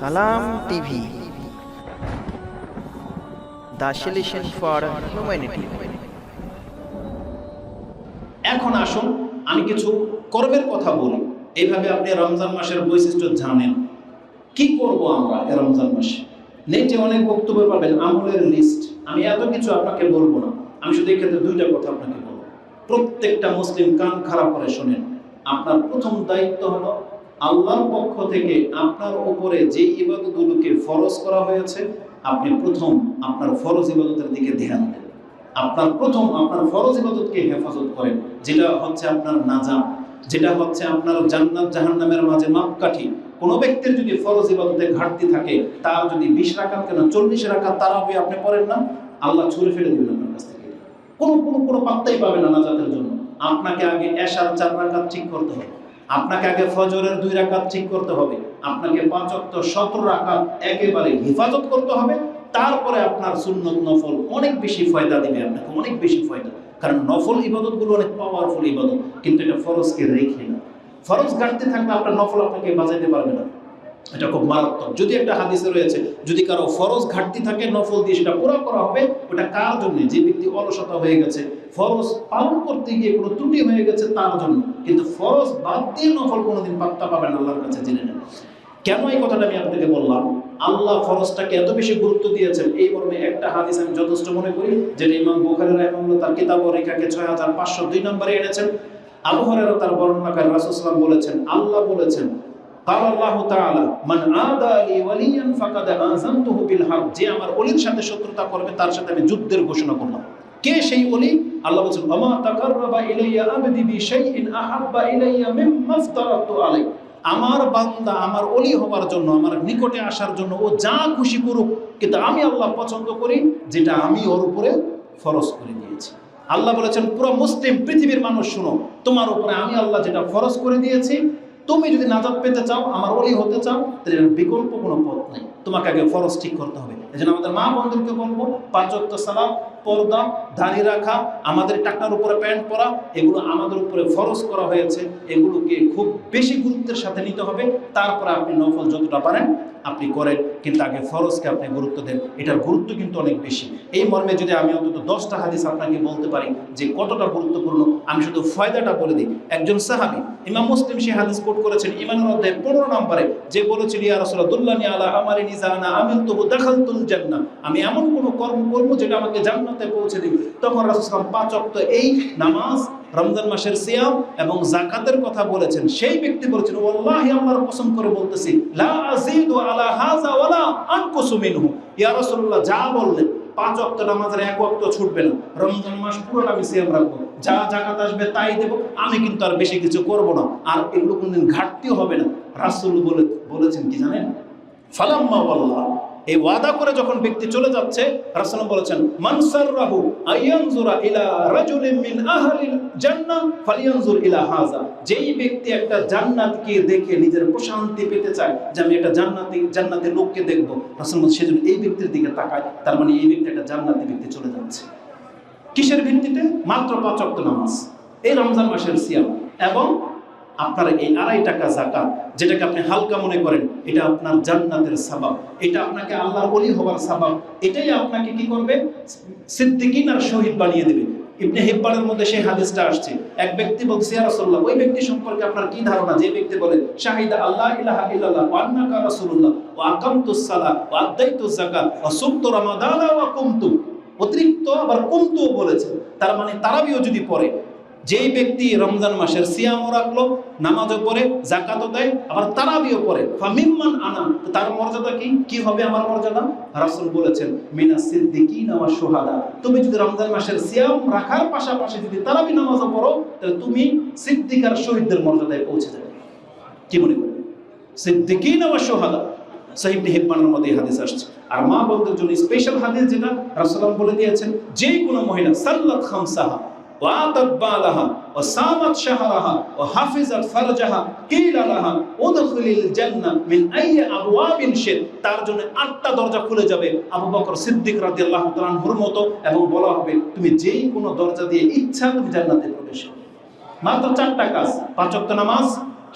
সালাম TV. The solution for humanity. এখন আসুন, আমি কিছু কর্মের কথা বলি। এইভাবে আপনি রমজান মাসের বৈশিষ্ট্য জানেন। কি করব আমরা এ রমজান মাসে? নেটে অনেক বক্তব্য পাবেন, আমলের লিস্ট আমি এত কিছু আপনাকে বলব না। আমি শুধু এক্ষেত্রে দুইটা কথা আপনাকে বলব। প্রত্যেকটা মুসলিম কান খারাপ করে শোনেন। আপনার প্রথম দায়িত্ব হলো আল্লাহর পক্ষ থেকে আপনার উপরে যে ইবাদতগুলোকে ফরজ করা হয়েছে, আপনি প্রথম আপনার ফরজ ইবাদতের দিকে ধ্যান দেন। আপনার প্রথম আপনার ফরজ ইবাদতকে হেফাজত করেন, যেটা হচ্ছে আপনার নাজাম, যেটা হচ্ছে আপনার জান্নাত জাহান্নামের মাঝে মাপকাঠি। কোনো ব্যক্তির যদি ফরজ ইবাদতে ঘাটতি থাকে, তার যদি বিশ রাকাত কেন চল্লিশ তারা তারাবি আপনি পড়েন না, আল্লাহ ছুড়ে ফেলে দেবেন আপনার কাছ থেকে। কোনো কোনো কোনো পাত্তাই পাবে না নাজাতের জন্য। আপনাকে আগে এশার চার রাকাত ঠিক করতে হবে। আপনাকে আগে ফজরের দুই রাকাত ঠিক করতে হবে। আপনাকে পাঁচ সতেরো রাকাত একেবারে হেফাজত করতে হবে। তারপরে আপনার সুন্নত নফল অনেক বেশি ফয়দা দিবে আপনাকে, অনেক বেশি ফয়দা। কারণ নফল ইবাদতগুলো অনেক পাওয়ারফুল ইবাদত, কিন্তু এটা ফরজকে রেখে না। ফরজ ঘাটতে থাকলে আপনার নফল আপনাকে বাজাইতে পারবে না। এটা খুব মারাত্মক। যদি একটা হাদিসে রয়েছে, যদি কারও ফরজ ঘাটতি থাকে নফল দিয়ে সেটা পুরো করা হবে, ওটা কার জন্য? যে ব্যক্তি অলসতা হয়ে গেছে ফরজ পালন করতে গিয়ে কোনো ত্রুটি হয়ে গেছে তার জন্য কিন্তু ফরজ বাদ দিয়ে নফল কোনোদিন পাত্তা পাবেন আল্লাহর কাছে জেনে নেন কেন এই কথাটা আমি আপনাকে বললাম আল্লাহ ফরজটাকে এত বেশি গুরুত্ব দিয়েছেন এই মর্মে একটা হাদিস আমি যথেষ্ট মনে করি যেটা ইমাম বুখারী রাহিমাহুল্লাহ তার কিতাব ও রেখাকে ছয় হাজার পাঁচশো দুই নম্বরে এনেছেন আবু হুরায়রা তার বর্ণনাকার রাসূলুল্লাহ বলেছেন আল্লাহ বলেছেন قال الله تعالى من عادى لي وليا فقد آذنته بالحرب যে আমার ওলির সাথে শত্রুতা করবে তার সাথে আমি যুদ্ধের ঘোষণা করলাম কে সেই ওলি? আল্লাহ বলেছেন, ওমা তাকাররাবা ইলাইয়া আবদি বিশাইইন আহাব্বা ইলাইয়া মিম্মা আফতারাতু আলাই আমার বান্দা, আমার অলি হবার জন্য, আমার নিকটে আসার জন্য ও যা খুশি করুক, কিন্তু আমি আল্লাহ পছন্দ করি, যেটা আমি ওর উপরে ফরজ করে দিয়েছি। আল্লাহ বলেছেন, পুরো মুসলিম পৃথিবীর মানুষ শুনো, তোমার উপরে আমি আল্লাহ যেটা ফরজ করে দিয়েছি। তুমি যদি নাজাত পেতে চাও, আমার অলি হতে চাও, তাহলে বিকল্প কোনো পথ নেই। তোমাকে আগে ফরজ ঠিক করতে হবে। এই জন্য আমাদের মা বন্ধুকে বলব পাঁচত্ব সালাম পর্দা দাঁড়িয়ে রাখা, আমাদের টাকার উপরে প্যান্ট পরা, এগুলো আমাদের উপরে ফরজ করা হয়েছে। এগুলোকে খুব বেশি গুরুত্বের সাথে নিতে হবে। তারপরে আপনি নফল যতটা পারেন আপনি করেন, কিন্তু আগে ফরজকে আপনি গুরুত্ব দেন। এটার গুরুত্ব কিন্তু অনেক বেশি। এই মর্মে যদি আমি অন্তত দশটা হাদিস আপনাকে বলতে পারি যে কতটা গুরুত্বপূর্ণ, আমি শুধু ফয়দাটা বলে দিই। একজন সাহাবি, ইমাম মুসলিম সে হাদিস কোট করেছেন, ইমানের অধ্যায় পনেরো নম্বরে, যে বলেছিল, ইয়া রাসূলুল্লাহ আলা আমারি আমি এমন কোন কর্ম করব যেটা আমাকে জান্নাতে পৌঁছে দিবে। তখন এই নামাজ, রমজান মাসের সিয়াম এবং জাকাতের কথা বলেছেন। সেই ব্যক্তি বলেছেন করে বলতেছি যা বললেন, পাঁচ ওয়াক্ত নামাজের এক ওয়াক্ত ছুটবে না। রমজান মাস পুরোটা আমি সিয়াম রাখব। যা জাকাত আসবে তাই দেব, আমি কিন্তু আর বেশি কিছু করব না। আর এগুলো কোনদিন ঘাটতিও হবে না। রাসূল বলে বলেছেন কি জানেন? ফালাম্মা ওয়াল্লাহ। এই ওয়াদা করে যখন ব্যক্তি চলে যাচ্ছে বলেছেন ইলা রাজুলিন মিন আহলিল জান্নাহ ইলা হাযা যেই ব্যক্তি একটা জান্নাতকে দেখে নিজের প্রশান্তি পেতে চায় যে আমি একটা জান্নাতি জান্নাতি লোককে দেখব রাসূল সেজন্য এই ব্যক্তির দিকে তাকায়। তার মানে এই ব্যক্তি একটা জান্নাতি ব্যক্তি চলে যাচ্ছে। কিসের ভিত্তিতে? মাত্র পাঁচ ওয়াক্ত নামাজ। এই রমজান মাসের সিয়াম। এবং আপনার এই আড়াই টাকা জাকাত যেটাকে আপনি হালকা মনে করেন, এটা আপনার জান্নাতের সাবাব। এটা আপনাকে আল্লাহর অলি হবার সাবাব। এটাই আপনাকে কি করবে? সিদ্দিকিন আর শহীদ বানিয়ে দেবে। ইবনে হিব্বানের মধ্যে সেই হাদিসটা আসছে। এক ব্যক্তি বলছে ইয়া রাসূলুল্লাহ, ওই ব্যক্তি সম্পর্কে আপনার কি ধারণা? যে ব্যক্তি বলে, শাহিদা আল্লাহ ইলাহা ইল্লাল্লাহ ওয়া আন্নাকা রাসূলুল্লাহ ওয়া আকামতুস সালাহ ওয়া আদাইতুজ যাকাত ওয়া সুমতু রামাদানা ওয়া কুমতু। অতিরিক্ত আবার কুমতু বলেছে। তার মানে তারাবিও যদি পড়ে যেই ব্যক্তি রমজান মাসের সিয়ামও রাখল, নামাজও পড়ে জাকাতও দেয়, আবার তারাবিও পড়ে। ফামিম্মান আনা তার মর্যাদা কি? কি হবে আমার মর্যাদা? রাসূল বলেছেন, মিনা সিদ্দিকিন ওয়া শুহাদা। তুমি যদি রমজান মাসের সিয়াম রাখার পাশাপাশি যদি তারাবি নামাজও পড়ো, তাহলে তুমি সিদ্দিক আর শহীদদের মর্যাদায় পৌঁছে যাবে। কি মনে করেন? সিদ্দিকিন ওয়া শুহাদা। সাহিব হিব্বানের মধ্যে হাদিস আসছে। আর মা বন্ধুর জন্য স্পেশাল হাদিস যেটা রাসূলুল্লাহ বলে দিয়েছেন, যে কোনো মহিলা, সাল্লাত খামসাহা وآتت بالها وصامت شهرها وحفظت فرجها قيل لها ادخل الجنة من أي أبواب شئت তার জন্য আটটা দরজা খুলে যাবে আবু বকর সিদ্দিক রাদিয়াল্লাহু তাআলা আনহুর মতো এবং বলা হবে তুমি যেই কোনো দরজা দিয়ে ইচ্ছা তুমি জান্নাতে প্রবেশ করো মাত্র চারটা কাজ পাঁচ ওয়াক্ত নামাজ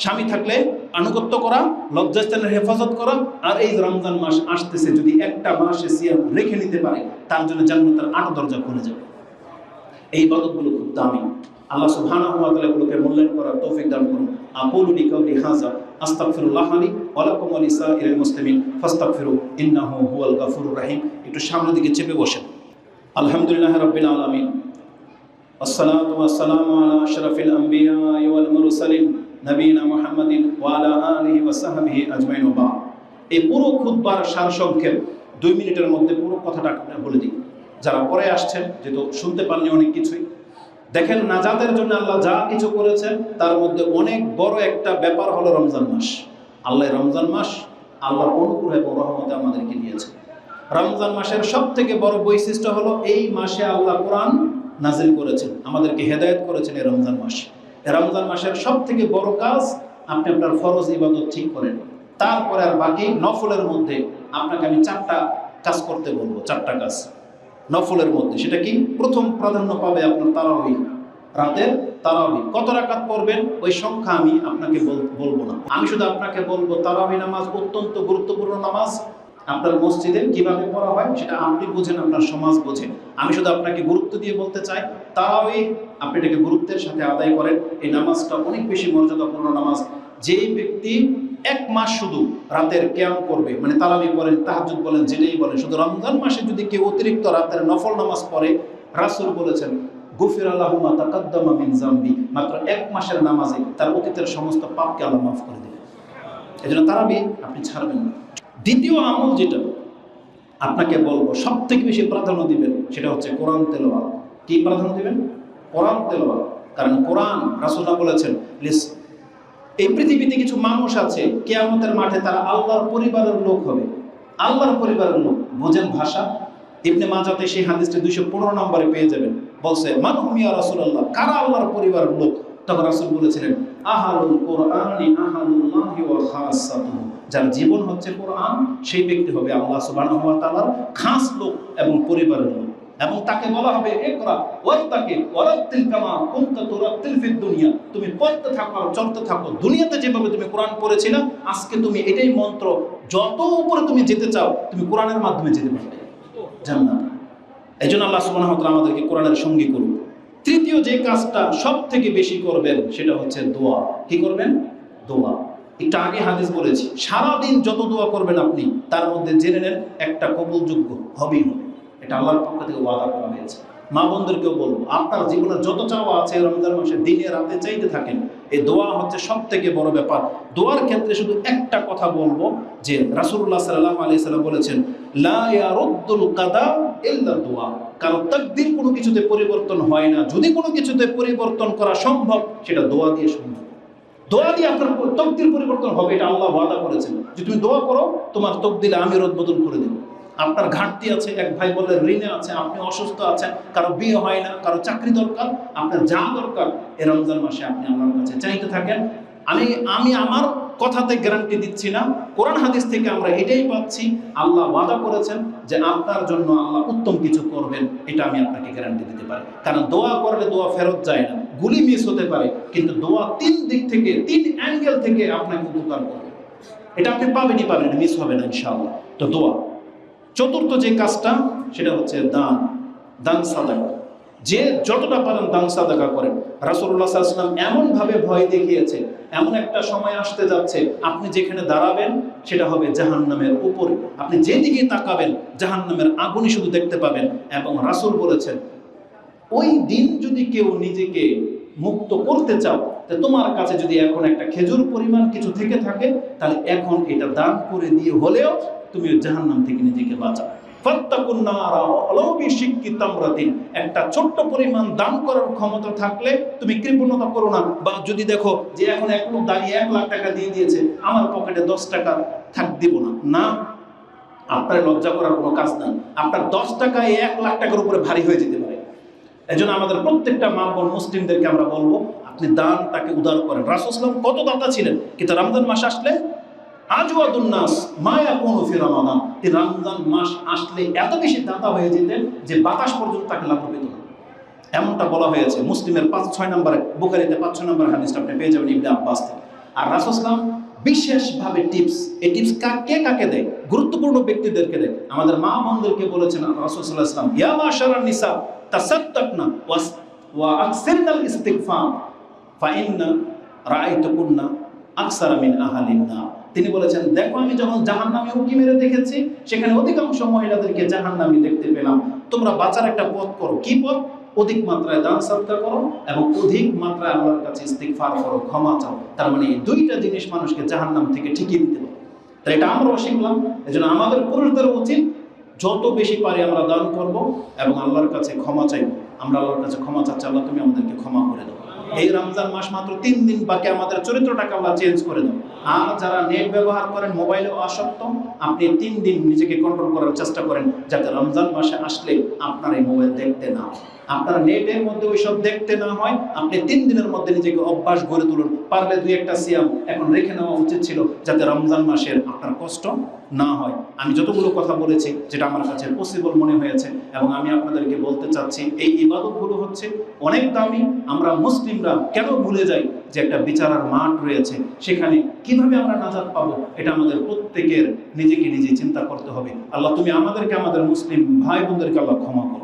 স্বামী থাকলে আনুগত্য করা লজ্জাস্থানের হেফাজত করা আর এই রমজান মাস আসতেছে যদি একটা মাসে সিয়াম রেখে নিতে পারে তার জন্য জান্নাতের আট দরজা খুলে যাবে এই ইবাদতগুলো খুব দামি আল্লাহ সুবহানাহু ওয়া তাআলা এগুলোকে মূল্যায়ন করার তৌফিক দান করুন আকুলু বিকাউলি হাযা আস্তাগফিরুল্লাহ লি ওয়া লাকুম ওয়া লিসাইরিল মুসলিমিন ফাস্তাগফিরু ইন্নাহু হুয়াল গাফুরুর রহিম একটু সামনের দিকে চেপে বসেন আলহামদুলিল্লাহ রাব্বিল আলামিন والصلاة والسلام على أشرف الأنبياء والمرسلين নবীনা মুহাম্মাদিন ওয়া আলা আলিহি ওয়া সাহবিহি আজমাইন ওয়া বা'দ এই পুরো খুতবার সারসংক্ষেপ দুই মিনিটের মধ্যে পুরো কথাটা আপনাকে বলে দিই যারা পরে আসছেন, যেহেতু শুনতে পাননি অনেক কিছুই। দেখেন নাজাতের জন্য আল্লাহ যা কিছু করেছেন, তার মধ্যে অনেক বড় একটা ব্যাপার হলো রমজান মাস। আল্লাহ রমজান মাস আল্লাহর অনুগ্রহ এবং রহমতে আমাদেরকে দিয়েছে। রমজান মাসের সব থেকে বড় বৈশিষ্ট্য হলো এই মাসে আল্লাহ কোরআন নাজিল করেছেন, আমাদেরকে হেদায়েত করেছেন এই রমজান মাস। রমজান মাসের সব থেকে বড় কাজ আপনি আপনার ফরজ ইবাদত ঠিক করেন। তারপরে আর বাকি নফলের মধ্যে আপনাকে আমি চারটা কাজ করতে বলব, চারটা কাজ। নফলের মধ্যে। সেটা কি? প্রথম প্রাধান্য পাবে আপনার তারাবি। রাতের তারাবি। কত রাকাত পড়বেন? ওই সংখ্যা আমি আপনাকে বল- বলব না। আমি শুধু আপনাকে বলব, তারাবি নামাজ অত্যন্ত গুরুত্বপূর্ণ নামাজ। আপনার মসজিদে কীভাবে পড়া হয় সেটা আপনি বুঝেন, আপনার সমাজ বোঝেন আমি শুধু আপনাকে গুরুত্ব দিয়ে বলতে চাই, তারাবি আপনি এটাকে গুরুত্বের সাথে আদায় করেন। এই নামাজটা অনেক বেশি মর্যাদাপূর্ণ নামাজ। যেই ব্যক্তি এক মাস শুধু রাতের ক্যাম করবে মানে তারাবি পড়েন তাহাজুদ বলেন, যেটাই বলেন, শুধু রমজান মাসে যদি কেউ অতিরিক্ত রাতের নফল নামাজ পড়ে, রাসুল বলেছেন, গুফির আল্লাহুমা তাকাদ্দামা মিন জামবি মাত্র এক মাসের নামাজে তার অতীতের সমস্ত পাপকে আল্লাহ মাফ করে দেবে এজন্য তারাবি আপনি ছাড়বেন না। দ্বিতীয় আমল যেটা, আপনাকে বলব সব থেকে বেশি প্রাধান্য দিবেন, সেটা হচ্ছে কোরআন তেলাওয়াত। কি প্রাধান্য দিবেন? কোরআন তেলাওয়াত। কারণ কোরআন রাসূলুল্লাহ বলেছেন এই পৃথিবীতে কিছু মানুষ আছে, কেয়ামতের মাঠে তারা আল্লাহর পরিবারের লোক হবে। আল্লাহর পরিবারের লোক। বোঝেন ভাষা? ইবনে মাজাতে সেই হাদিসটি দুইশো পনেরো নম্বরে পেয়ে যাবেন। বলছে মানহুমিয়া রাসূলুল্লাহ? কারা আল্লাহর পরিবারের লোক? তখন রাসূল বলেছিলেন, আহালুল কোরআনি খাসাতুহু। যার জীবন হচ্ছে কোরআন, সেই ব্যক্তি হবে আল্লাহ সুবহানাহু খাস লোক এবং পরিবারের লোক। এবং তাকে বলা হবে একরা ওয়াত্তাকি ওয়ারাত্তিল কামা কুনতা তুরাত্তিল ফিদ দুনিয়া। তুমি পড়তে থাকো চলতে থাকো। দুনিয়াতে যেভাবে তুমি কোরআন পড়েছিলে, আজকে তুমি এটাই মন্ত্র। যত উপরে তুমি যেতে চাও, তুমি কোরআনের মাধ্যমে যেতে পারবে। জান্নাত। এই জন্য আল্লাহ সুবহানাহু আমাদেরকে কোরআনের সঙ্গী করুন। তৃতীয় যে কাজটা সব থেকে বেশি করবেন, সেটা হচ্ছে দোয়া। কি করবেন? দোয়া। একটু আগে হাদিস বলেছি, সারাদিন যত দোয়া করবেন আপনি, তার মধ্যে জেনে নেন, একটা কবুলযোগ্য হবেই হবে। এটা আল্লাহর পক্ষ থেকে ওয়াদা করা হয়েছে। মা বোনদেরকেও বলব, আপনার জীবনের যত চাওয়া আছে রমজান মাসে দিনে রাতে চাইতে থাকেন, এই দোয়া হচ্ছে সব থেকে বড় ব্যাপার। দোয়ার ক্ষেত্রে শুধু একটা কথা বলব, যে রাসূলুল্লাহ সাল্লাল্লাহু আলাইহি সাল্লাম বলেছেন দোয়া। কারণ তাকদীর কোনো কিছুতে পরিবর্তন হয় না। যদি কোনো কিছুতে পরিবর্তন করা সম্ভব, সেটা দোয়া দিয়ে সম্ভব। দোয়া দিয়ে আপনার তকদির পরিবর্তন হবে, এটা আল্লাহ ওয়াদা করেছেন। যে তুমি দোয়া করো, তোমার তকদিলে আমি রদবদল করে দেবো। আপনার ঘাটতি আছে, এক ভাই বলে ঋণে আছে, আপনি অসুস্থ আছেন, কারও বিয়ে হয় না, কারও চাকরি দরকার, আপনার যা দরকার এ রমজান মাসে আপনি আল্লাহর কাছে চাইতে থাকেন। আমি আমি আমার কথাতে গ্যারান্টি দিচ্ছি না, কোরআন হাদিস থেকে আমরা এটাই পাচ্ছি, আল্লাহ ওয়াদা করেছেন যে আপনার জন্য আল্লাহ উত্তম কিছু করবেন, এটা আমি আপনাকে গ্যারান্টি দিতে পারি। কারণ দোয়া করলে দোয়া ফেরত যায় না, গুলি মিস হতে পারে, কিন্তু দোয়া তিন দিক থেকে, তিন অ্যাঙ্গেল থেকে আপনাকে উপকার করবে। এটা আপনি পাবেনই পাবেন মিস হবে না, ইনশাআল্লাহ। তো দোয়া। চতুর্থ যে কাজটা, সেটা হচ্ছে দান দান সাদাকা। যে যতটা পারেন দান সাদাকা করেন। আলাইহি ওয়াসাল্লাম এমনভাবে ভয় দেখিয়েছে, এমন একটা সময় আসতে যাচ্ছে, আপনি যেখানে দাঁড়াবেন, সেটা হবে জাহান্নামের উপরে। আপনি যেদিকে তাকাবেন, জাহান্নামের আগুনই শুধু দেখতে পাবেন। এবং রাসুল বলেছেন, ওই দিন যদি কেউ নিজেকে মুক্ত করতে চাও, তা তোমার কাছে যদি এখন একটা খেজুর পরিমাণ কিছু থেকে থাকে, তাহলে এখন এটা দান করে দিয়ে হলেও তুমি জাহান্নাম থেকে নিজেকে বাঁচাও। একটা ছোট্ট পরিমাণ দান করার ক্ষমতা থাকলে তুমি কৃপণতা করো না। বা যদি দেখো যে এখন এক লোক দাঁড়িয়ে এক লাখ টাকা দিয়ে দিয়েছে, আমার পকেটে দশ টাকা থাক দিব না। না, আপনার লজ্জা করার কোনো কাজ নাই। আপনার দশ টাকায় এক লাখ টাকার উপরে ভারী হয়ে যেতে পারে। এই জন্য আমাদের প্রত্যেকটা মা বোন মুসলিমদেরকে আমরা বলব, আপনি দান তাকে উদার করেন। রাসুসলাম কত দাতা ছিলেন? কিন্তু রমজান মাস আসলে আজওয়াদুন্নাস মায়া কোন এই রমজান মাস আসলে এত বেশি দাতা হয়ে যেতেন যে বাতাস পর্যন্ত তাকে লাভ পেত না। এমনটা বলা হয়েছে মুসলিমের পাঁচ, ছয় নম্বরে, বুখারিতে পাঁচ, ছয় নম্বর হাদিসটা আপনি পেয়ে যাবেন ইবনে আব্বাস থেকে আর রাসুসলাম বিশেষভাবে টিপস এই টিপস কাকে কাকে দেয়? গুরুত্বপূর্ণ ব্যক্তিদেরকে দেয়। আমাদের মা বোনদেরকে বলেছেন রাসূলুল্লাহ ইসলাম ইয়া মাশারান নিসা, তাসাদ্দাকনা ওয়াস ওয়া ইস্তিগফার আহালিন তিনি বলেছেন, দেখো, আমি যখন জাহান্নামে উঁকি মেরে দেখেছি, সেখানে অধিকাংশ মহিলাদেরকে জাহান্নামী দেখতে পেলাম। তোমরা বাঁচার একটা পথ করো। কি পথ? অধিক মাত্রায় দান সৎকার করো এবং অধিক মাত্রায় আল্লাহর কাছে ইস্তিগফার করো, ক্ষমা চাও। তার মানে এই দুইটা জিনিস মানুষকে জাহান্নাম থেকে ঠিকই দিতে পারে তাই এটা আমরাও শিখলাম। এজন্য আমাদের পুরুষদের উচিত, যত বেশি পারি আমরা দান করব এবং আল্লাহর কাছে ক্ষমা চাইব। আমরা আল্লাহর কাছে ক্ষমা চাচ্ছি, আল্লাহ তুমি আমাদেরকে ক্ষমা করে দাও। এই রমজান মাস মাত্র তিন দিন বাকি আমাদের চরিত্রটাকে আল্লাহ চেঞ্জ করে দাও। আর যারা নেট ব্যবহার করেন, মোবাইলে আসক্ত, আপনি তিন দিন নিজেকে কন্ট্রোল করার চেষ্টা করেন, যাতে রমজান মাসে আসলে আপনার এই মোবাইল দেখতে না হয়। আপনার নেটের মধ্যে ওইসব দেখতে না হয়, আপনি তিন দিনের মধ্যে নিজেকে অভ্যাস গড়ে তুলুন। পারলে দুই একটা সিয়াম এখন রেখে নেওয়া উচিত ছিল যাতে রমজান মাসের আপনার কষ্ট না হয়। আমি যতগুলো কথা বলেছি, যেটা আমার কাছে পসিবল মনে হয়েছে, এবং আমি আপনাদেরকে বলতে চাচ্ছি, এই ইবাদতগুলো হচ্ছে অনেক দামি। আমরা মুসলিমরা কেন ভুলে যাই যে একটা বিচারার মাঠ রয়েছে? সেখানে কীভাবে আমরা নাজাত পাবো? এটা আমাদের প্রত্যেকের নিজেকে নিজে চিন্তা করতে হবে। আল্লাহ, তুমি আমাদেরকে, আমাদের মুসলিম ভাই বোনদেরকে আল্লাহ ক্ষমা করো।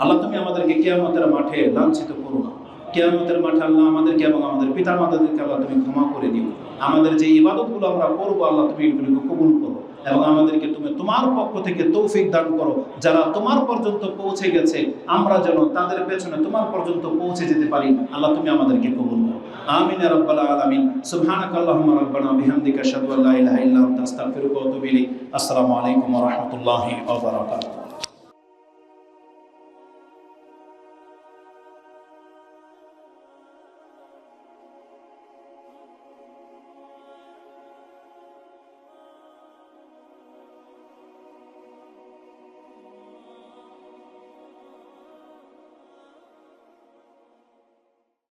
আল্লাহ, তুমি আমাদেরকে কেয়ামতের মাঠে লাঞ্ছিত করো না। কেয়ামতের মাঠে আল্লাহ আমাদেরকে এবং আমাদের পিতা মাতাদেরকে আল্লাহ তুমি ক্ষমা করে দিও। আমাদের যে ইবাদতগুলো আমরা করব, আল্লাহ তুমি এগুলিকে কবুল করো এবং আমাদেরকে তুমি তোমার পক্ষ থেকে তৌফিক দান করো, যারা তোমার পর্যন্ত পৌঁছে গেছে, আমরা যেন তাদের পেছনে তোমার পর্যন্ত পৌঁছে যেতে পারি। আল্লাহ, তুমি আমাদেরকে কবুল করো। আমিন রাব্বাল আলামিন। সুবহানাক আল্লাহুম্মা রাব্বানা বিহামদিকা আশহাদু আল্লা ইলাহা ইল্লা আনতা, আস্তাগফিরুকা ওয়া আতুবু ইলাইক। আসসালামু আলাইকুম ওয়া রাহমাতুল্লাহি ওয়া বারাকাতুহু।